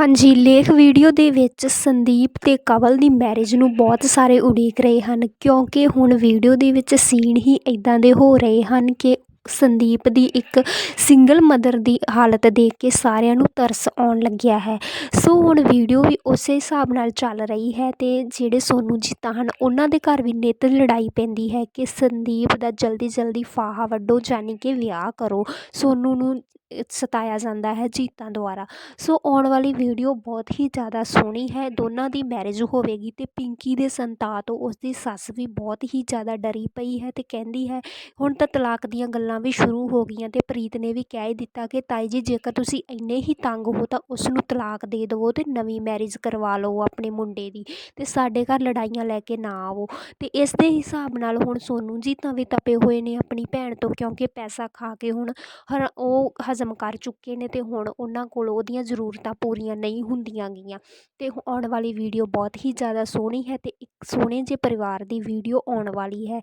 ਹਾਂਜੀ, ਲੇਖ ਵੀਡੀਓ ਦੇ ਵਿੱਚ ਸੰਦੀਪ ਅਤੇ ਕਵਲ ਦੀ ਮੈਰਿਜ ਨੂੰ ਬਹੁਤ ਸਾਰੇ ਉਡੀਕ ਰਹੇ ਹਨ, ਕਿਉਂਕਿ ਹੁਣ ਵੀਡੀਓ ਦੇ ਵਿੱਚ ਸੀਨ ਹੀ ਇਦਾਂ ਦੇ ਹੋ ਰਹੇ ਹਨ ਕਿ ਸੰਦੀਪ ਦੀ ਇੱਕ ਸਿੰਗਲ ਮਦਰ ਦੀ ਹਾਲਤ ਦੇਖ ਕੇ ਸਾਰਿਆਂ ਨੂੰ ਤਰਸ ਆਉਣ ਲੱਗਿਆ ਹੈ। ਸੋ ਹੁਣ ਵੀਡੀਓ ਵੀ ਉਸੇ ਹਿਸਾਬ ਨਾਲ ਚੱਲ ਰਹੀ ਹੈ ਤੇ ਜਿਹੜੇ ਸੋਨੂ ਜੀਤਾ ਹਨ, ਉਹਨਾਂ ਦੇ ਘਰ ਵੀ ਨਿੱਤ ਲੜਾਈ ਪੈਂਦੀ ਹੈ ਕਿ ਸੰਦੀਪ ਦਾ ਜਲਦੀ ਜਲਦੀ ਫਾਹਾ ਵੱਢੋ ਯਾਨੀ ਕਿ ਵਿਆਹ ਕਰੋ। ਸੋਨੂ ਨੂੰ ਸਤਾਇਆ ਜਾਂਦਾ ਹੈ ਜੀਤਾਂ ਦੁਆਰਾ। ਸੋ ਆਉਣ ਵਾਲੀ ਵੀਡੀਓ ਬਹੁਤ ਹੀ ਜ਼ਿਆਦਾ ਸੋਹਣੀ ਹੈ, ਦੋਨਾਂ ਦੀ ਮੈਰਿਜ ਹੋਵੇਗੀ ਅਤੇ ਪਿੰਕੀ ਦੇ ਸੰਤਾਪ ਤੋਂ ਉਸਦੀ ਸੱਸ ਵੀ ਬਹੁਤ ਹੀ ਜ਼ਿਆਦਾ ਡਰੀ ਪਈ ਹੈ ਅਤੇ ਕਹਿੰਦੀ ਹੈ, ਹੁਣ ਤਾਂ ਤਲਾਕ ਦੀਆਂ ਗੱਲਾਂ ਵੀ ਸ਼ੁਰੂ ਹੋ ਗਈਆਂ ਅਤੇ ਪ੍ਰੀਤ ਨੇ ਵੀ ਕਹਿ ਹੀ ਦਿੱਤਾ ਕਿ, ਤਾਈ ਜੀ, ਜੇਕਰ ਤੁਸੀਂ ਇੰਨੇ ਹੀ ਤੰਗ ਹੋ ਤਾਂ ਉਸ ਨੂੰ ਤਲਾਕ ਦੇ ਦਿਵੋ ਅਤੇ ਨਵੀਂ ਮੈਰਿਜ ਕਰਵਾ ਲਓ ਆਪਣੇ ਮੁੰਡੇ ਦੀ ਅਤੇ ਸਾਡੇ ਘਰ ਲੜਾਈਆਂ ਲੈ ਕੇ ਨਾ ਆਵੋ। ਅਤੇ ਇਸ ਦੇ ਹਿਸਾਬ ਨਾਲ ਹੁਣ ਸੋਨੂੰ ਜੀ ਤਾਂ ਵੀ ਤਪੇ ਹੋਏ ਨੇ ਆਪਣੀ ਭੈਣ ਤੋਂ ਕਿਉਂਕਿ ਪੈਸਾ ਖਾ ਕੇ ਹੁਣ ਹਰ ਉਹ ਹਜ਼ਮ ਕਰ ਚੁੱਕੇ ਨੇ ਅਤੇ ਹੁਣ ਉਹਨਾਂ ਕੋਲ ਉਹਦੀਆਂ ਜ਼ਰੂਰਤਾਂ ਪੂਰੀਆਂ ਨਹੀਂ ਹੁੰਦੀਆਂ ਗੀਆਂ ਅਤੇ ਆਉਣ ਵਾਲੀ ਵੀਡੀਓ ਬਹੁਤ ਹੀ ਜ਼ਿਆਦਾ ਸੋਹਣੀ ਹੈ ਅਤੇ ਇੱਕ ਸੋਹਣੇ ਜਿਹੇ ਪਰਿਵਾਰ ਦੀ ਵੀਡੀਓ ਆਉਣ ਵਾਲੀ ਹੈ।